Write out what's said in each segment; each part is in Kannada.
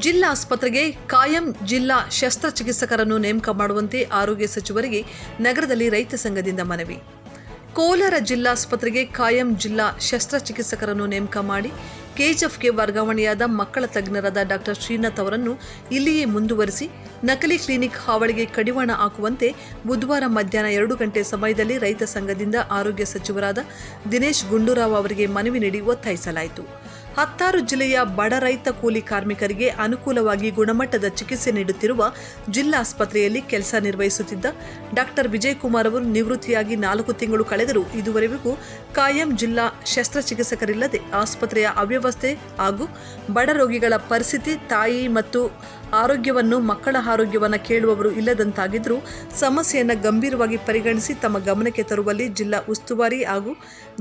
ಜಿಲ್ಲಾ ಆಸ್ಪತ್ರೆಗೆ ಕಾಯಂ ಜಿಲ್ಲಾ ಶಸ್ತ್ರಚಿಕಿತ್ಸಕರನ್ನು ನೇಮಕ ಮಾಡುವಂತೆ ಆರೋಗ್ಯ ಸಚಿವರಿಗೆ ನಗರದಲ್ಲಿ ರೈತ ಸಂಘದಿಂದ ಮನವಿ. ಕೋಲಾರ ಜಿಲ್ಲಾಸ್ಪತ್ರೆಗೆ ಕಾಯಂ ಜಿಲ್ಲಾ ಶಸ್ತ್ರಚಿಕಿತ್ಸಕರನ್ನು ನೇಮಕ ಮಾಡಿ ಕೆಜಿಎಫ್ಗೆ ವರ್ಗಾವಣೆಯಾದ ಮಕ್ಕಳ ತಜ್ಞರಾದ ಡಾಕ್ಟರ್ ಶ್ರೀನಾಥ್ ಅವರನ್ನು ಇಲ್ಲಿಯೇ ಮುಂದುವರೆಸಿ ನಕಲಿ ಕ್ಲಿನಿಕ್ ಹಾವಳಿಗೆ ಕಡಿವಾಣ ಹಾಕುವಂತೆ ಬುಧವಾರ ಮಧ್ಯಾಹ್ನ ಎರಡು ಗಂಟೆ ಸಮಯದಲ್ಲಿ ರೈತ ಸಂಘದಿಂದ ಆರೋಗ್ಯ ಸಚಿವರಾದ ದಿನೇಶ್ ಗುಂಡೂರಾವ್ ಅವರಿಗೆ ಮನವಿ ನೀಡಿ ಒತ್ತಾಯಿಸಲಾಯಿತು. ಹತ್ತಾರು ಜಿಲ್ಲೆಯ ಬಡ ರೈತ ಕೂಲಿ ಕಾರ್ಮಿಕರಿಗೆ ಅನುಕೂಲವಾಗಿ ಗುಣಮಟ್ಟದ ಚಿಕಿತ್ಸೆ ನೀಡುತ್ತಿರುವ ಜಿಲ್ಲಾಸ್ಪತ್ರೆಯಲ್ಲಿ ಕೆಲಸ ನಿರ್ವಹಿಸುತ್ತಿದ್ದ ಡಾಕ್ಟರ್ ವಿಜಯಕುಮಾರ್ ಅವರು ನಿವೃತ್ತಿಯಾಗಿ ನಾಲ್ಕು ತಿಂಗಳು ಕಳೆದರೂ ಇದುವರೆಗೂ ಕಾಯಂ ಜಿಲ್ಲಾ ಶಸ್ತ್ರಚಿಕಿತ್ಸಕರಿಲ್ಲದೆ ಆಸ್ಪತ್ರೆಯ ಅವ್ಯವಸ್ಥೆ ಹಾಗೂ ಬಡ ರೋಗಿಗಳ ಪರಿಸ್ಥಿತಿ, ತಾಯಿ ಮತ್ತು ಆರೋಗ್ಯವನ್ನು, ಮಕ್ಕಳ ಆರೋಗ್ಯವನ್ನು ಕೇಳುವವರು ಇಲ್ಲದಂತಾಗಿದ್ದರೂ ಸಮಸ್ಯೆಯನ್ನು ಗಂಭೀರವಾಗಿ ಪರಿಗಣಿಸಿ ತಮ್ಮ ಗಮನಕ್ಕೆ ತರುವಲ್ಲಿ ಜಿಲ್ಲಾ ಉಸ್ತುವಾರಿ ಹಾಗೂ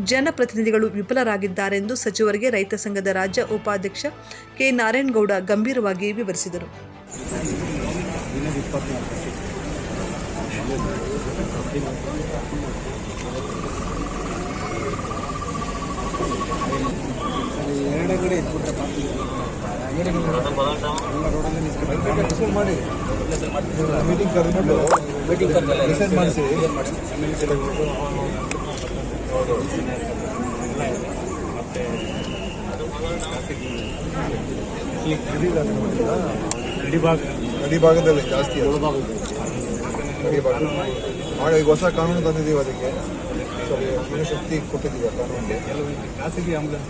ಜನಪ್ರತಿನಿಧಿಗಳು ವಿಫಲರಾಗಿದ್ದಾರೆಂದು ಸಚಿವರಿಗೆ ರೈತ ಸಂಘದ ರಾಜ್ಯ ಉಪಾಧ್ಯಕ್ಷ ಕೆ. ನಾರಾಯಣಗೌಡ ಗಂಭೀರವಾಗಿ ವಿವರಿಸಿದರು. ಇಟ್ಬಿಟ್ರೆ ಮಾಡಿ. ಮೀಟಿಂಗ್ ಕರೆದ್ಬಿಟ್ಟು ಮೀಟಿಂಗ್ ಡಿಸೈಡ್ ಮಾಡಿಸಿ. ನಡಿ ಭಾಗದಲ್ಲಿ ಜಾಸ್ತಿ ಭಾಗ. ಆಗ ಈಗ ಹೊಸ ಕಾನೂನು ತಂದಿದ್ದೀವಿ ಅದಕ್ಕೆ. ಇನ್ನೂ ಶಕ್ತಿ ಕೊಟ್ಟಿದ್ದೀವಿ ಕಾನೂನಿಗೆ. ಖಾಸಗಿ ಆಂಬುಲೆನ್ಸ್